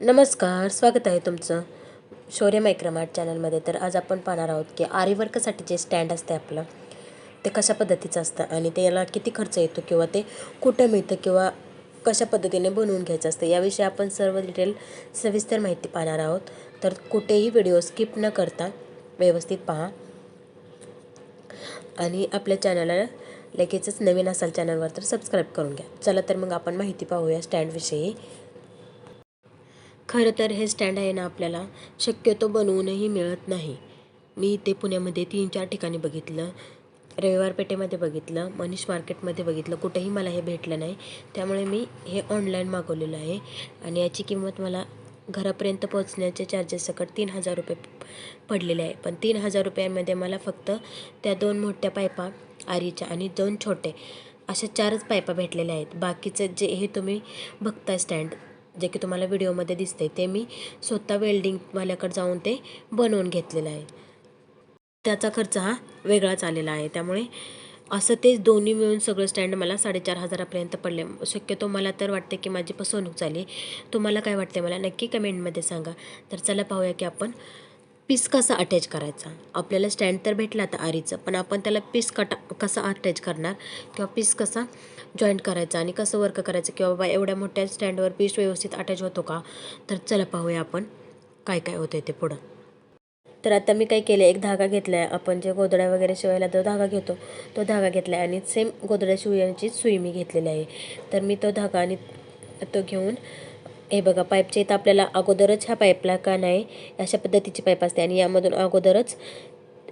नमस्कार स्वागत आहे तुमचं शौर्य मायक्रमार्ट चॅनलमध्ये. तर आज आपण पाहणार आहोत की आरीवर्कसाठी जे स्टँड असते आपलं ते कशा पद्धतीचं असतं आणि त्याला किती खर्च येतो किंवा ते कुठं मिळतं किंवा कशा पद्धतीने बनवून घ्यायचं असतं याविषयी आपण सर्व डिटेल सविस्तर माहिती पाहणार आहोत. तर कुठेही व्हिडिओ स्किप न करता व्यवस्थित पहा. आणि आपल्या चॅनलला लगेचच नवीन असाल चॅनलवर तर सबस्क्राईब करून घ्या. चला तर मग आपण माहिती पाहूया स्टँडविषयी. खरं तर हे स्टँड आहे ना आपल्याला. शक्यतो बनवूनही मिळत नाही. मी ते पुण्यामध्ये तीन चार ठिकाणी बघितलं. रविवार पेठेमध्ये बघितलं मनीष मार्केटमध्ये बघितलं. कुठेही मला हे भेटलं नाही. त्यामुळे मी हे ऑनलाईन मागवलेलं आहे. आणि याची किंमत मला घरापर्यंत पोहोचण्याचे चार्जेस सकट तीन हजार रुपये पडलेले आहे. पण तीन हजार रुपयांमध्ये मला फक्त त्या दोन मोठ्या पायपा आरीच्या आणि दोन छोटे अशा चारच पायपा भेटलेल्या आहेत. बाकीचं जे हे तुम्ही बघताय स्टँड जे की तुम्हाला व्हिडिओमध्ये दिसते ते मी स्वतः वेल्डिंगवाल्याकडे जाऊन ते बनवून घेतलेलं आहे. त्याचा खर्च हा वेगळाच आलेला आहे. त्यामुळे असं तेच दोन्ही मिळून सगळं स्टँड मला साडेचार हजारापर्यंत पडले. शक्यतो मला तर वाटते की माझी फसवणूक झाली. तुम्हाला काय वाटते मला? नक्की कमेंटमध्ये सांगा. तर चला पाहूया की आपण पीस कसा अटॅच करायचा? आपल्याला स्टँड तर भेटला आता आरीचं पण आपण त्याला पीस कटा कसा अटॅच करणार? किंवा पीस कसा जॉईंट करायचा आणि कसं वर्क करायचं? किंवा बाबा एवढ्या मोठ्या स्टँडवर पीस व्यवस्थित अटॅच होतो का? तर चला पाहूया आपण काय काय होतं ते पुढं. तर आता मी काय केलं एक धागा घेतला आहे आपण जे गोदड्या वगैरे शिवायला तो धागा घेतो. तो धागा घेतला आहे आणि सेम गोदड्या शिवण्याची सुई मी घेतलेली आहे. तर मी तो धागा आणि तो घेऊन हे बघा पाईपच्या इथं आपल्याला अगोदरच ह्या पाईपला का नाही अशा पद्धतीची पाईप असते आणि यामधून अगोदरच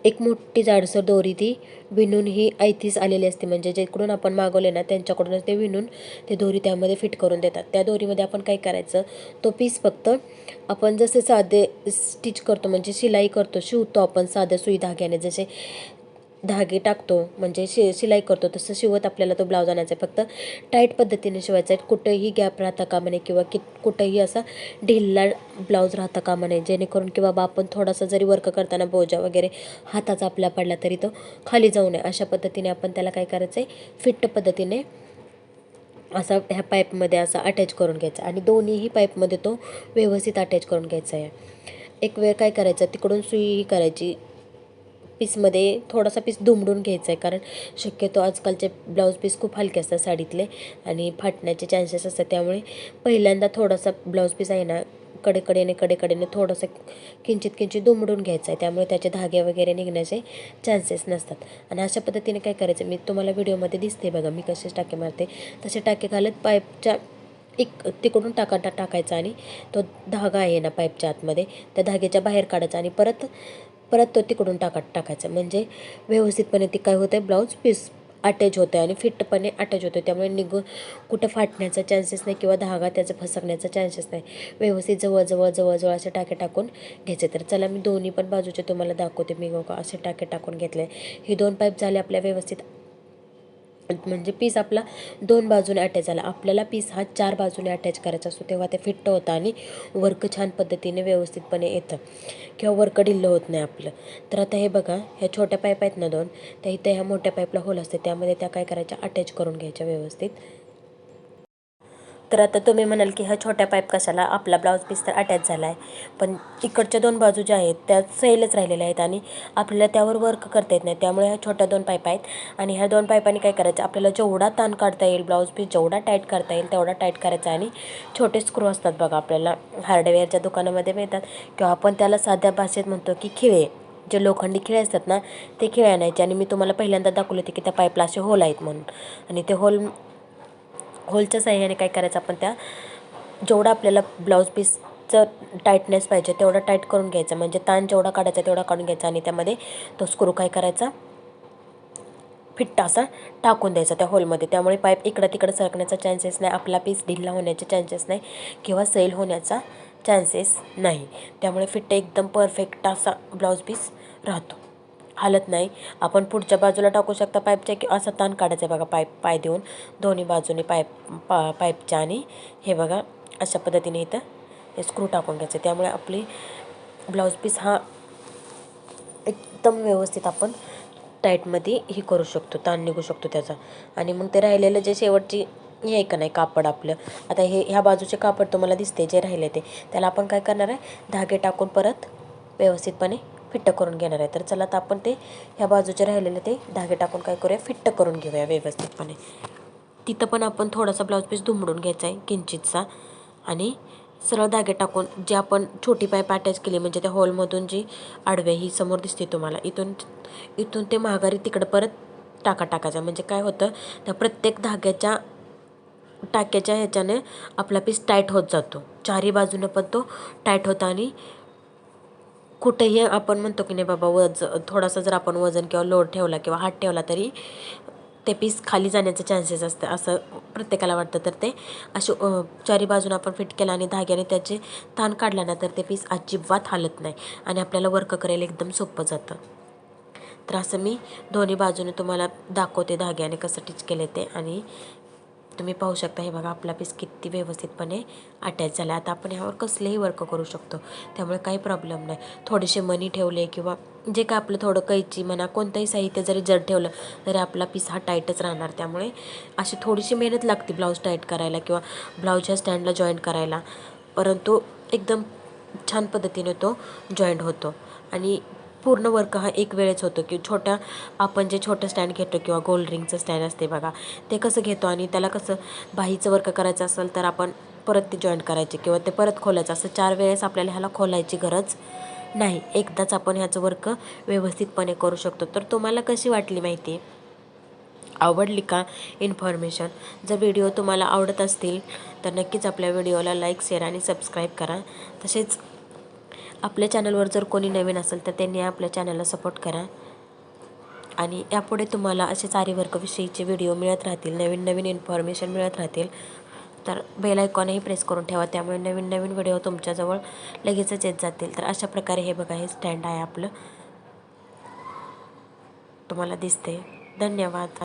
एक मोठी जाडसर दोरी ती विणून ही ऐतीस आलेली असते. म्हणजे जेकडून आपण मागवले ना त्यांच्याकडूनच ते विणून ते दोरी त्यामध्ये फिट करून देतात. त्या दोरीमध्ये आपण काय करायचं तो पीस फक्त आपण जसे साधे स्टिच करतो म्हणजे शिलाई करतो शिवतो आपण साध्या सुई धाग्याने. जसे धागे टाकतो म्हणजे शि शिलाई करतो तसं शिवत आपल्याला तो ब्लाऊज आणायचा आहे. फक्त टाईट पद्धतीने शिवायचा आहे. कुठंही गॅप राहता कामा नये किंवा कि कुठंही असा ढिल्ला ब्लाऊज राहता कामा नये. जेणेकरून की बाबा आपण थोडासा जरी वर्क करताना बोजा वगैरे हाताचा आपला पडला तरी तो खाली जाऊ नये. अशा पद्धतीने आपण त्याला काय करायचं आहे? फिट्ट पद्धतीने असा ह्या पाईपमध्ये असा अटॅच करून घ्यायचा आणि दोन्हीही पाईपमध्ये तो व्यवस्थित अटॅच करून घ्यायचा आहे. एक वेळ काय करायचं? तिकडून सुई ही करायची. पीसमध्ये थोडासा पीस दुमडून घ्यायचा आहे कारण शक्यतो आजकालचे ब्लाऊज पीस खूप हलके असतात साडीतले आणि फाटण्याचे चान्सेस असतात. त्यामुळे पहिल्यांदा थोडासा ब्लाऊज पीस आहे ना कडेकडेने कडेकडेने थोडंसं किंचित किंचित दुमडून घ्यायचं आहे. त्यामुळे त्याचे धागे वगैरे निघण्याचे चान्सेस नसतात. आणि अशा पद्धतीने काय करायचं मी तुम्हाला व्हिडिओमध्ये दिसते बघा मी कसे टाके मारते. तसे टाके घालत पाईपच्या एक तिकडून टाका टा टाकायचा आणि तो धागा आहे ना पाईपच्या आतमध्ये त्या धाग्याच्या बाहेर काढायचा आणि परत परत तो तिकडून टाका टाकायचा. म्हणजे व्यवस्थितपणे ती काय होतं आहे ब्लाऊज पीस अटॅच होतं आहे आणि फिटपणे अटॅच होतं त्यामुळे निघून कुठं फाटण्याचा चान्सेस नाही किंवा धागा त्याचा फसकण्याचा चान्सेस नाही. व्यवस्थित जवळजवळ जवळजवळ असे टाके टाकून घ्यायचे. तर चला मी दोन्ही पण बाजूचे तुम्हाला दाखवते. मी का असे टाके टाकून घेतले. हे दोन पाईप झाले आपल्या व्यवस्थित म्हणजे पीस आपला दोन बाजूने अटॅच झाला. आपल्याला पीस हा चार बाजूने अटॅच करायचा असतो तेव्हा ते फिट्ट होतं आणि वर्क छान पद्धतीने व्यवस्थितपणे येतं. किंवा वर्क ढिल्लं होत नाही आपलं. तर आता हे बघा ह्या छोट्या पाईप आहेत ना दोन त्या इथं ह्या मोठ्या पाईपला होल असते त्यामध्ये त्या काय करायच्या अटॅच करून घ्यायच्या व्यवस्थित. तर आता तुम्ही म्हणाल की हा छोट्या पाईप कशाला? आपला ब्लाऊज पीस तर अटॅच झाला आहे पण इकडच्या दोन बाजू ज्या आहेत त्या सैलच राहिलेल्या आहेत आणि आपल्याला त्यावर वर्क करता येत नाही. त्यामुळे ह्या छोट्या दोन पाईप आहेत. आणि ह्या दोन पाईपांनी काय करायचं? आपल्याला जेवढा ताण काढता येईल ब्लाऊज पीस जेवढा टाईट करता येईल तेवढा टाईट करायचा आणि छोटे स्क्रू असतात बघा आपल्याला हार्डवेअरच्या दुकानामध्ये मिळतात. किंवा आपण त्याला साध्या भाषेत म्हणतो की खिळे. जे लोखंडी खिळे असतात ना ते खिळे आणायचे. आणि मी तुम्हाला पहिल्यांदा दाखवले होते की त्या पाईपला असे होल आहेत म्हणून. आणि ते होल होलच्या साह्याने काय करायचं आपण त्या जेवढा आपल्याला ब्लाऊज पीसचं टाईटनेस पाहिजे तेवढा टाईट करून घ्यायचा. म्हणजे ताण जेवढा काढायचा तेवढा काढून घ्यायचा आणि त्यामध्ये तो स्क्रू काय करायचा? फिट्टा असा टाकून द्यायचा त्या होलमध्ये. त्यामुळे पाईप इकडं तिकडं सरकण्याचा चान्सेस नाही आपला पीस ढिल्ला होण्याचे चान्सेस नाही किंवा सैल होण्याचा चान्सेस नाही. त्यामुळे फिट्ट एकदम परफेक्ट असा ब्लाऊज पीस राहतो. हालत नाही. आपण पुढच्या बाजूला टाकू शकता पाईपच्या की असा ताण काढायचा आहे बघा पाईप पाय देऊन. दोन्ही बाजूने पाईप पा पाईपच्या आणि हे बघा अशा पद्धतीने इथं हे स्क्रू टाकून घ्यायचं. त्यामुळे आपली ब्लाऊज पीस हा एकदम व्यवस्थित आपण टाईटमध्ये हे करू शकतो. ताण निघू शकतो त्याचा. आणि मग ते राहिलेलं जे शेवटची हे आहे का नाही कापड आपलं. आता हे ह्या बाजूचे कापड तुम्हाला दिसते जे राहिले ते. त्याला आपण काय करणार आहे? धागे टाकून परत व्यवस्थितपणे फिट्ट करून घेणार आहे. तर चला आता आपण ते ह्या बाजूचे राहिलेले ते धागे टाकून काय करूया? फिट्ट करून घेऊया व्यवस्थितपणे. तिथं पण आपण थोडासा ब्लाऊज पीस धुमडून घ्यायचा आहे किंचितचा आणि सरळ धागे टाकून जे आपण छोटी पाईप अटॅच केली म्हणजे त्या हॉलमधून जी आडवे ही समोर दिसते तुम्हाला इथून इथून ते माघारी तिकडं परत टाका टाकायचा. म्हणजे काय होतं त्या प्रत्येक धाग्याच्या टाक्याच्या ह्याच्याने आपला पीस टाईट होत जातो. चारी बाजूनं पण तो टाईट होता आणि कुठेही आपण म्हणतो की नाही बाबा वज थोडासा जर आपण वजन किंवा लोड ठेवला किंवा हात ठेवला तरी ते पीस खाली जाण्याचे चान्सेस असते असं प्रत्येकाला वाटतं. तर ते असे चारी बाजून आपण फिट केला आणि धाग्याने त्याचे ताण काढला ना तर ते पीस अजिबात हालत नाही आणि आपल्याला वर्क करायला एकदम सोपं जातं. तर असं मी दोन्ही बाजूने तुम्हाला दाखवते धाग्याने कसं टिच केले ते. आणि तुम्ही पाहू शकता हे बघा आपला पीस किती व्यवस्थितपणे अटॅच झाला. आता आपण ह्यावर कसलेही वर्क करू शकतो. त्यामुळे काही प्रॉब्लेम नाही. थोडेसे मनी ठेवले किंवा जे काय आपलं थोडं कैची म्हणा कोणतंही साहित्य जरी जड ठेवलं तरी आपला पीस हा टाईटच राहणार. त्यामुळे अशी थोडीशी मेहनत लागते ब्लाऊज टाईट करायला किंवा ब्लाऊजच्या स्टँडला जॉईंट करायला. परंतु एकदम छान पद्धतीने तो जॉईंट होतो. आणि पूर्ण वर्क हा एक वेळेच होतो की छोट्या आपण जे छोटं स्टँड घेतो किंवा गोल्ड रिंगचं स्टँड असते बघा ते कसं घेतो आणि त्याला कसं बाहीचं वर्क करायचं असेल तर आपण परत ते जॉईंट करायचे किंवा ते परत खोलायचं. असं चार वेळेस आपल्याला ह्याला खोलायची गरज नाही. एकदाच आपण ह्याचं वर्क व्यवस्थितपणे करू शकतो. तर तुम्हाला कशी वाटली माहिती? आवडली का इन्फॉर्मेशन जर व्हिडिओ तुम्हाला आवडत असतील तर नक्कीच आपल्या व्हिडिओला लाईक शेअर आणि सबस्क्राईब करा. तसेच आपल्या चॅनलवर जर कोणी नवीन असेल तर त्यांनी आपल्या चॅनलला सपोर्ट करा. आणि यापुढे तुम्हाला असे चारीवर्गविषयीचे व्हिडिओ मिळत राहतील नवीन नवीन इन्फॉर्मेशन मिळत राहतील. तर बेल आयकॉनही प्रेस करून ठेवा त्यामुळे नवीन नवीन व्हिडिओ तुमच्याजवळ लगेचच येत जातील. तर अशा प्रकारे हे बघा हे स्टँड आहे आपलं. तुम्हाला दिसते धन्यवाद.